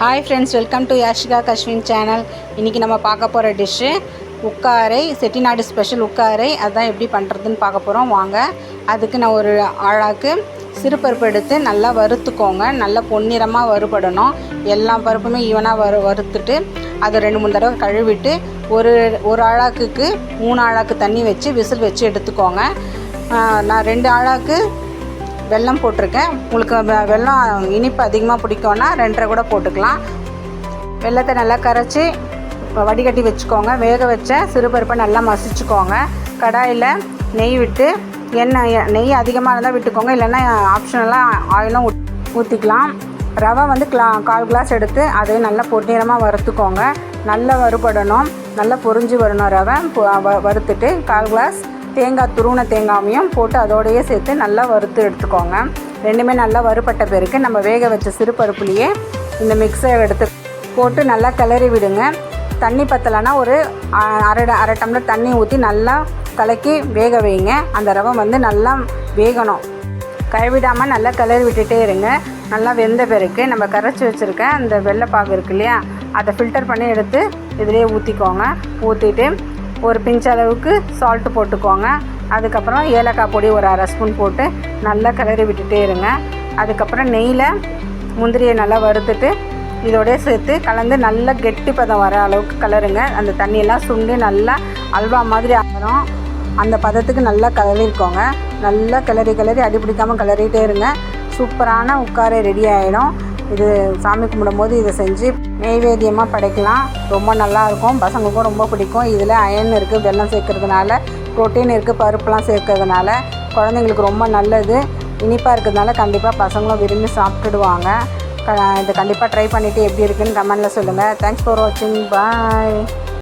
Hi friends welcome to Yashika Kashvin channel இன்றைக்கி நம்ம பார்க்க போகிற டிஷ்ஷு உக்காரை செட்டிநாடு ஸ்பெஷல் உக்காரை. அதான் எப்படி பண்ணுறதுன்னு பார்க்க போகிறோம் வாங்க அதுக்கு நான் ஒரு ஆழாக்கு சிறுபருப்பு எடுத்து நல்லா வறுத்துக்கோங்க. நல்லா பொன்னிறமாக வறுபடணும். எல்லா பருப்புமே ஈவனாக வறு வறுத்துட்டு அதை ரெண்டு மூணு தடவை கழுவிட்டு ஒரு ஒரு ஆழாக்குக்கு மூணு ஆழாக்கு தண்ணி வச்சு விசில் வச்சு எடுத்துக்கோங்க. நான் ரெண்டு ஆழாக்கு வெல்லம் போட்டிருக்கேன். உங்களுக்கு வெல்லம் இனிப்பு அதிகமாக பிடிக்கும்னா ரெண்டரை கூட போட்டுக்கலாம். வெல்லத்தை நல்லா கரைச்சி வடிகட்டி வச்சுக்கோங்க. வேக வச்ச சிறுபருப்பை நல்லா மசிச்சுக்கோங்க. கடாயில் நெய் விட்டு எண்ணெய் நெய் அதிகமாக இருந்தால் விட்டுக்கோங்க. இல்லைன்னா ஆப்ஷனலாக ஆயிலும் ஊற்றிக்கலாம் ரவை வந்து கிளா கால் கிளாஸ் எடுத்து அதையும் நல்லா பொன்னிறமாக வறுத்துக்கோங்க. நல்லா வறுபடணும். நல்லா பொறிஞ்சு வரணும் ரவை. வ- வறுத்துட்டு கால் கிளாஸ் தேங்காய் துருவன தேங்காயும் போட்டு அதோடையே சேர்த்து நல்லா வறுத்து எடுத்துக்கோங்க. ரெண்டுமே நல்லா வறுப்பட்ட பிறகு நம்ம வேக வச்ச சிறு பருப்புலேயே இந்த மிக்ஸை எடுத்து போட்டு நல்லா கிளறி விடுங்க. தண்ணி பத்தலைன்னா ஒரு அ, அரை அரை டம்ளர் தண்ணி ஊற்றி நல்லா கலக்கி வேக வைங்க. அந்த ரவை வந்து நல்லா வேகணும். கைவிடாமல் நல்லா கிளறி விட்டுட்டே இருங்க. நல்லா வெந்த பிறகு நம்ம கரைச்சி வச்சுருக்க அந்த வெள்ளைப்பாகு இருக்கு இல்லையா அதை ஃபில்டர் பண்ணி எடுத்து இதிலே ஊற்றிக்கோங்க ஊற்றிட்டு ஒரு பிஞ்ச் அளவுக்கு சால்ட்டு போட்டுக்கோங்க. அதுக்கப்புறம் ஏலக்காய் பொடி ஒரு அரை ஸ்பூன் போட்டு நல்லா கிளறி விட்டுட்டே இருங்க. அதுக்கப்புறம் நெய்யில் முந்திரியை நல்லா வறுத்துட்டு இதோடய சேர்த்து கலந்து நல்லா கெட்டி பதம் வர அளவுக்கு கலருங்க அந்த தண்ணியெல்லாம் சுண்டி நல்லா அல்வா மாதிரி ஆகிறோம் அந்த பதத்துக்கு நல்லா கிளறிக்கோங்க. நல்லா கிளறி கிளறி அடிப்பிடிக்காமல் கிளறிட்டே இருங்க. சூப்பரான உட்காரை ரெடி ஆகிடும் இது சாமி கும்பிடும் போது இதை செஞ்சு நெய்வேத்தியமாக படைக்கலாம். ரொம்ப நல்லா இருக்கும் பசங்களுக்கும் ரொம்ப பிடிக்கும். இதில் அயன் இருக்குது வெல்லம் சேர்க்கறதுனால ப்ரோட்டீன் இருக்குது பருப்புலாம் சேர்க்கறதுனால குழந்தைங்களுக்கு ரொம்ப நல்லது. இனிப்பாக இருக்கிறதுனால கண்டிப்பாக பசங்களும் விரும்பி சாப்பிட்டுடுவாங்க. க- இதை கண்டிப்பாக ட்ரை பண்ணிவிட்டு எப்படி இருக்குன்னு கமெண்டில் சொல்லுங்கள் தேங்க்ஸ் ஃபார் வாட்சிங் பாய்